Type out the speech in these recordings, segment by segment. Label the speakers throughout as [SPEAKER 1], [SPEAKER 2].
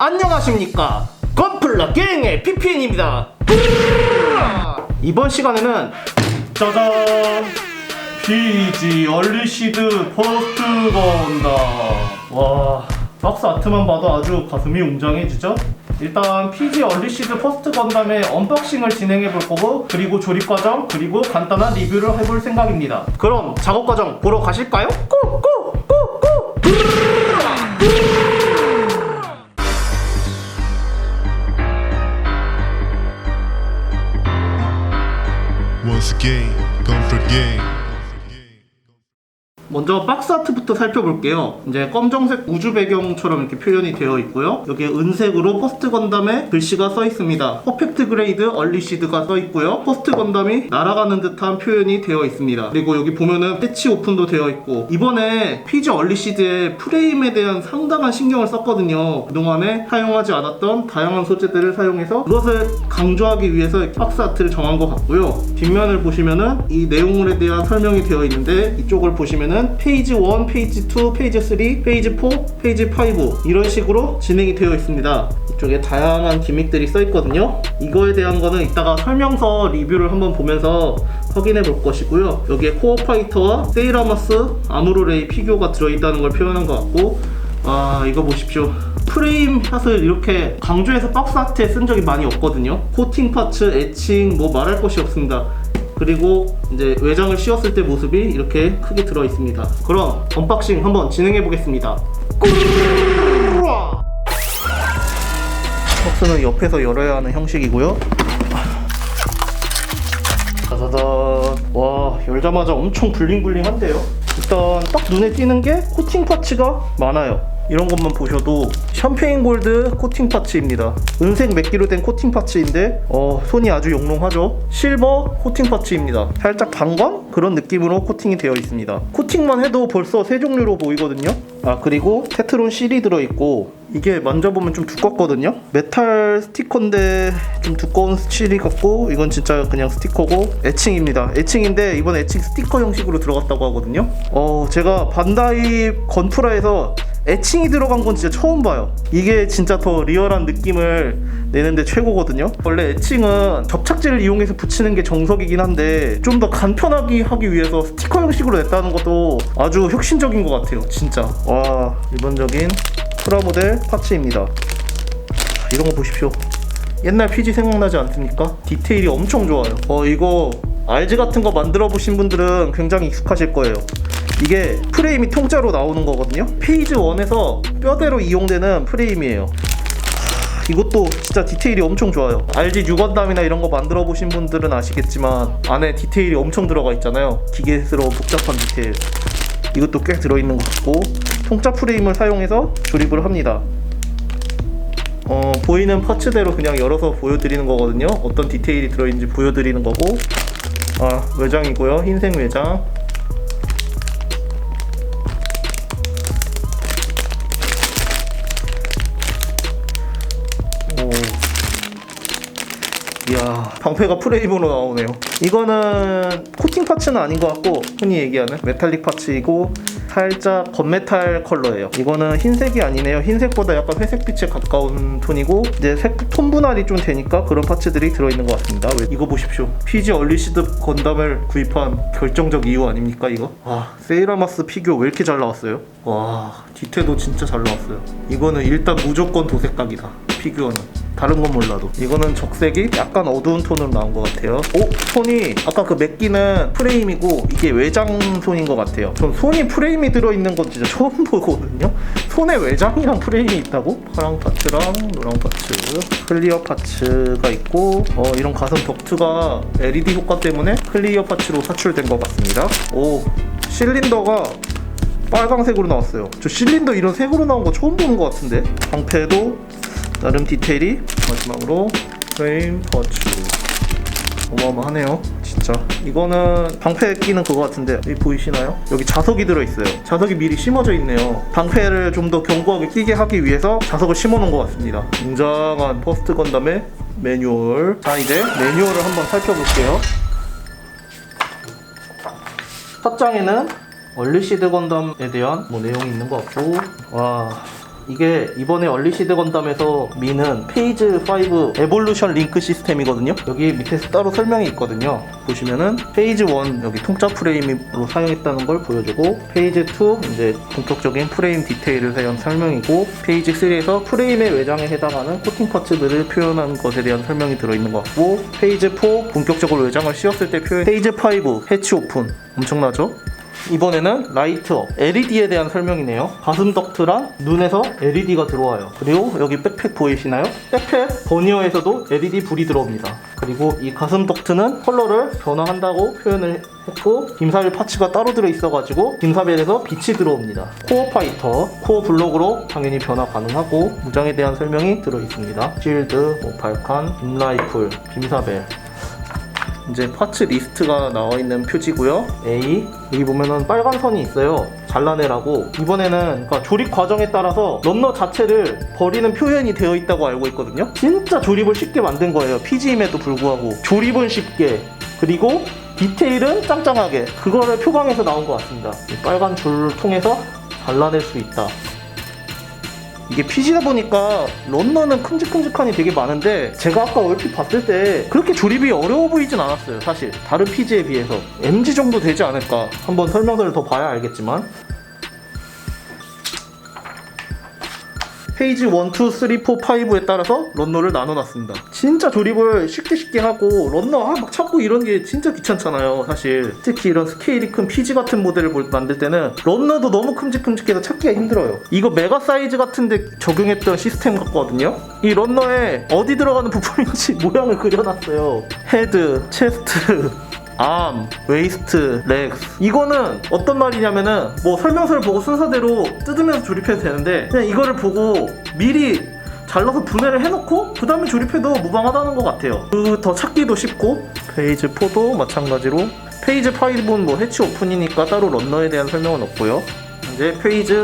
[SPEAKER 1] 안녕하십니까. 건플라 갱의 PPN입니다. 이번 시간에는 짜잔. PG 얼리시드 포스트 건다. 와 박스 아트만 봐도 아주 가슴이 웅장해지죠? 일단 PG 얼리시드 포스트 건담의 언박싱을 진행해 볼 거고 그리고 조립 과정 그리고 간단한 리뷰를 해볼 생각입니다. 그럼 작업 과정 보러 가실까요? 고고고고
[SPEAKER 2] It's a game, gone for game.
[SPEAKER 1] 먼저 박스 아트부터 살펴볼게요. 이제 검정색 우주 배경처럼 이렇게 표현이 되어 있고요. 여기에 은색으로 포스트 건담의 글씨가 써 있습니다. 퍼펙트 그레이드 얼리시드가 써 있고요. 포스트 건담이 날아가는 듯한 표현이 되어 있습니다. 그리고 여기 보면은 패치 오픈도 되어 있고 이번에 피지 얼리시드의 프레임에 대한 상당한 신경을 썼거든요. 그동안에 사용하지 않았던 다양한 소재들을 사용해서 그것을 강조하기 위해서 박스 아트를 정한 것 같고요. 뒷면을 보시면은 이 내용물에 대한 설명이 되어 있는데 이쪽을 보시면은 페이지 1, 페이지 2, 페이지 3, 페이지 4, 페이지 5 이런 식으로 진행이 되어 있습니다. 이쪽에 다양한 기믹들이 써 있거든요. 이거에 대한 거는 이따가 설명서 리뷰를 한번 보면서 확인해 볼 것이고요. 여기에 코어 파이터와 세이라마스 아무로레이 피규어가 들어있다는 걸 표현한 것 같고 아 이거 보십시오 프레임 샷을 이렇게 강조해서 박스 아트에 쓴 적이 많이 없거든요 코팅 파츠, 애칭 뭐 말할 것이 없습니다 그리고 이제 외장을 씌웠을 때 모습이 이렇게 크게 들어 있습니다. 그럼 언박싱 한번 진행해 보겠습니다. 박스는 옆에서 열어야 하는 형식이고요. 짜자잔 와 열자마자 엄청 블링블링한데요? 일단 딱 눈에 띄는 게 코팅 파츠가 많아요 이런 것만 보셔도 샴페인 골드 코팅 파츠입니다. 은색 맥기로 된 코팅 파츠인데 어, 손이 아주 용롱하죠? 실버 코팅 파츠입니다. 살짝 방광? 그런 느낌으로 코팅이 되어 있습니다. 코팅만 해도 벌써 세 종류로 보이거든요? 아 그리고 테트론 실이 들어있고 이게 만져보면 좀 두껍거든요? 메탈 스티커인데 좀 두꺼운 실이 같고 이건 진짜 그냥 스티커고 애칭입니다. 애칭인데 이번 애칭 스티커 형식으로 들어갔다고 하거든요? 어 제가 반다이 건프라에서 애칭이 들어간 건 진짜 처음 봐요. 이게 진짜 더 리얼한 느낌을 내는데 최고거든요. 원래 애칭은 접착제를 이용해서 붙이는 게 정석이긴 한데 좀 더 간편하게 하기 위해서 스티커 형식으로 냈다는 것도 아주 혁신적인 것 같아요 진짜. 와 일반적인 프라모델 파츠입니다. 이런 거 보십시오. 옛날 PG 생각나지 않습니까? 디테일이 엄청 좋아요. 어 이거 RG 같은 거 만들어 보신 분들은 굉장히 익숙하실 거예요 이게 프레임이 통짜로 나오는 거거든요. 페이지 1에서 뼈대로 이용되는 프레임이에요. 하, 이것도 진짜 디테일이 엄청 좋아요. RG 유건담이나 이런 거 만들어 보신 분들은 아시겠지만 안에 디테일이 엄청 들어가 있잖아요. 기계스러운 복잡한 디테일. 이것도 꽤 들어있는 것 같고 통짜 프레임을 사용해서 조립을 합니다. 어, 보이는 파츠대로 그냥 열어서 보여드리는 거거든요. 어떤 디테일이 들어있는지 보여드리는 거고. 아 외장이고요. 흰색 외장 이야 방패가 프레임으로 나오네요. 이거는 코팅 파츠는 아닌 것 같고 흔히 얘기하는 메탈릭 파츠이고 살짝 건메탈 컬러예요. 이거는 흰색이 아니네요. 흰색보다 약간 회색빛에 가까운 톤이고 이제 색톤 분할이 좀 되니까 그런 파츠들이 들어있는 것 같습니다. 왜- 이거 보십시오. PG 얼리시드 건담을 구입한 결정적 이유 아닙니까 이거? 와 세이라마스 피규어 왜 이렇게 잘 나왔어요? 와 디테도 진짜 잘 나왔어요. 이거는 일단 무조건 도색각이다 피규어는 다른 건 몰라도 이거는 적색이 약간 어두운 톤으로 나온 것 같아요 오? 손이 아까 그 맥기는 프레임이고 이게 외장 손인 것 같아요 전 손이 프레임이 들어있는 건 진짜 처음 보거든요 손에 외장이랑 프레임이 있다고? 파랑 파츠랑 노랑 파츠 클리어 파츠가 있고 어, 이런 가슴 덕트가 LED 효과 때문에 클리어 파츠로 사출된 것 같습니다 오 실린더가 빨강색으로 나왔어요. 저 실린더 이런 색으로 나온 거 처음 보는 것 같은데. 방패도 나름 디테일이 마지막으로 프레임 퍼츠. 어마어마하네요. 진짜. 이거는 방패 끼는 그거 같은데 여기 보이시나요? 여기 자석이 들어있어요. 자석이 미리 심어져 있네요. 방패를 좀 더 견고하게 끼게 하기 위해서 자석을 심어 놓은 것 같습니다. 웅장한 퍼스트 건담의 매뉴얼. 자 이제 매뉴얼을 한번 살펴볼게요. 첫 장에는 얼리시드 건담에 대한 뭐 내용이 있는 것 같고 와 이게 이번에 얼리시드 건담에서 미는 페이지 5 에볼루션 링크 시스템이거든요. 여기 밑에서 따로 설명이 있거든요. 보시면은 페이지 1 여기 통짜 프레임으로 사용했다는 걸 보여주고 페이지 2 이제 본격적인 프레임 디테일을 대한 설명이고 페이지 3에서 프레임의 외장에 해당하는 코팅 파츠들을 표현한 것에 대한 설명이 들어있는 것 같고 페이지 4 본격적으로 외장을 씌웠을 때 표현 페이지 5 해치 오픈 엄청나죠? 이번에는 라이트업 LED에 대한 설명이네요. 가슴 덕트랑 눈에서 LED가 들어와요. 그리고 여기 백팩 보이시나요? 백팩 버니어에서도 LED 불이 들어옵니다. 그리고 이 가슴 덕트는 컬러를 변화한다고 표현을 했고 김사벨 파츠가 따로 들어있어가지고 김사벨에서 빛이 들어옵니다. 코어 파이터 코어 블록으로 당연히 변화 가능하고 무장에 대한 설명이 들어있습니다. 실드, 뭐 발칸, 빔라이플, 김사벨 이제 파츠 리스트가 나와 있는 표지고요. A 여기 보면은 빨간 선이 있어요. 잘라내라고 이번에는 그러니까 조립 과정에 따라서 런너 자체를 버리는 표현이 되어 있다고 알고 있거든요. 진짜 조립을 쉽게 만든 거예요. PG임에도 불구하고 조립은 쉽게 그리고 디테일은 짱짱하게 그거를 표방해서 나온 것 같습니다. 이 빨간 줄을 통해서 잘라낼 수 있다. 이게 PG다 보니까 런너는 큼직큼직한이 되게 많은데 제가 아까 얼핏 봤을 때 그렇게 조립이 어려워 보이진 않았어요 사실. 다른 PG에 비해서. MG 정도 되지 않을까? 한번 설명서를 더 봐야 알겠지만 페이지 1, 2, 3, 4, 5에 따라서 런너를 나눠놨습니다. 진짜 조립을 쉽게 쉽게 하고 런너 아, 막 찾고 이런 게 진짜 귀찮잖아요. 사실 특히 이런 스케일이 큰 PG 같은 모델을 볼- 만들 때는 런너도 너무 큼직큼직해서 찾기가 힘들어요. 이거 메가 사이즈 같은데 적용했던 시스템 같거든요. 이 런너에 어디 들어가는 부품인지 모양을 그려놨어요. 헤드, 체스트, 암, 웨이스트, 렉스. 이거는 어떤 말이냐면은 뭐 설명서를 보고 순서대로 뜯으면서 조립해도 되는데 그냥 이거를 보고 미리 잘라서 분해를 해놓고 그 다음에 조립해도 무방하다는 것 같아요. 그 더 찾기도 쉽고 페이지 4도 마찬가지로 페이지 5는 뭐 해치 오픈이니까 따로 런너에 대한 설명은 없고요. 이제 페이지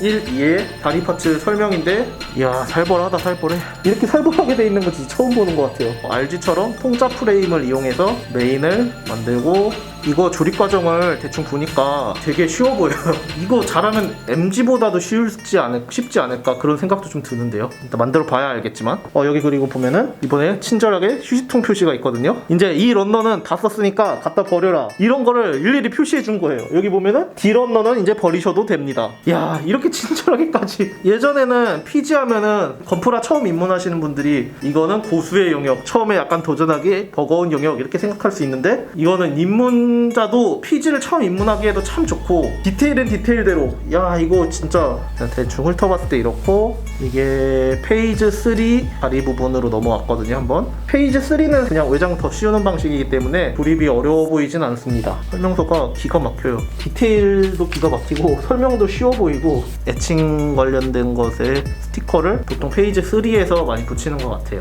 [SPEAKER 1] 1, 2의 다리 파츠 설명인데 이야 살벌하다 살벌해. 이렇게 살벌하게 돼 있는 거 진짜 처음 보는 것 같아요. RG처럼 통짜 프레임을 이용해서 메인을 만들고 이거 조립 과정을 대충 보니까 되게 쉬워 보여요. 이거 잘하면 MG보다도 쉽지, 않을, 쉽지 않을까 그런 생각도 좀 드는데요. 일단 만들어 봐야 알겠지만. 어, 여기 그리고 보면은 이번에 친절하게 휴지통 표시가 있거든요. 이제 이 런너는 다 썼으니까 갖다 버려라. 이런 거를 일일이 표시해 준 거예요. 여기 보면은 D 런너는 이제 버리셔도 됩니다. 야 이렇게 친절하게까지. 예전에는 PG 하면은 건프라 처음 입문하시는 분들이 이거는 고수의 영역 처음에 약간 도전하기 버거운 영역 이렇게 생각할 수 있는데 이거는 입문 자도 PG를 처음 입문하기에도 참 좋고 디테일은 디테일대로. 야 이거 진짜 대충 훑어봤을 때 이렇고 이게 페이지 3 다리 부분으로 넘어왔거든요 한번. 페이지 3는 그냥 외장 더 씌우는 방식이기 때문에 조립이 어려워 보이진 않습니다. 설명서가 기가 막혀요. 디테일도 기가 막히고 설명도 쉬워 보이고 애칭 관련된 것에 스티커를 보통 페이지 3에서 많이 붙이는 것 같아요.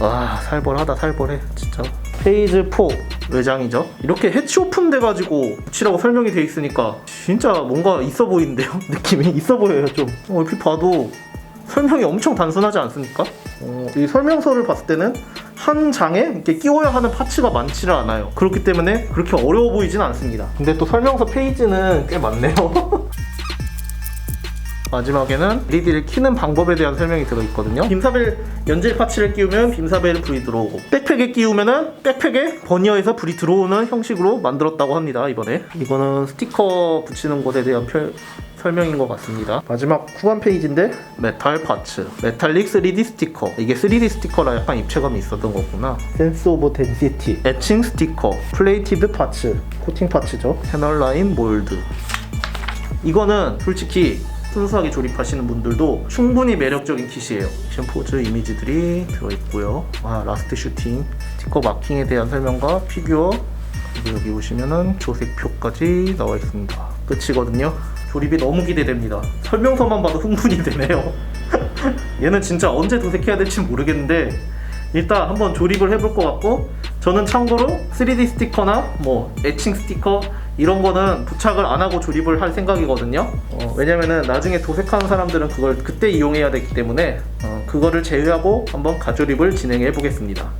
[SPEAKER 1] 와 살벌하다 살벌해 진짜 페이지 4 외장이죠 이렇게 해치 오픈 돼가지고 붙이라고 설명이 돼 있으니까 진짜 뭔가 있어 보이는데요 느낌이 있어 보여요 좀 어, 이렇게 봐도 설명이 엄청 단순하지 않습니까? 어, 이 설명서를 봤을 때는 한 장에 이렇게 끼워야 하는 파츠가 많지를 않아요. 그렇기 때문에 그렇게 어려워 보이진 않습니다. 근데 또 설명서 페이지는 꽤 많네요. 마지막에는 LED를 키는 방법에 대한 설명이 들어있거든요. 빔사벨 연질 파츠를 끼우면 빔사벨 불이 들어오고 백팩에 끼우면은 백팩에 버니어에서 불이 들어오는 형식으로 만들었다고 합니다. 이번에 이거는 스티커 붙이는 곳에 대한 표- 설명인 것 같습니다. 마지막 후반 페이지인데 메탈 파츠, 메탈릭 3D 스티커. 이게 3D 스티커라 약간 입체감이 있었던 거구나. 센스 오브 덴시티, 애칭 스티커, 플레이티드 파츠, 코팅 파츠죠. 패널 라인 몰드. 이거는 솔직히 순수하게 조립하시는 분들도 충분히 매력적인 kit이에요. 액션 포즈 이미지들이 들어있고요. 아, 라스트 슈팅, 스티커 마킹에 대한 설명과 피규어, 그리고 여기 보시면은 조색표까지 나와 있습니다. 끝이거든요. 조립이 너무 기대됩니다. 설명서만 봐도 흥분이 되네요. 얘는 진짜 언제 도색해야 될지 모르겠는데 일단 한번 조립을 해볼 것 같고 저는 참고로 3D 스티커나 뭐 애칭 스티커 이런 거는 부착을 안 하고 조립을 할 생각이거든요. 어, 왜냐면은 나중에 도색하는 사람들은 그걸 그때 이용해야 되기 때문에 어, 그거를 제외하고 한번 가조립을 진행해 보겠습니다.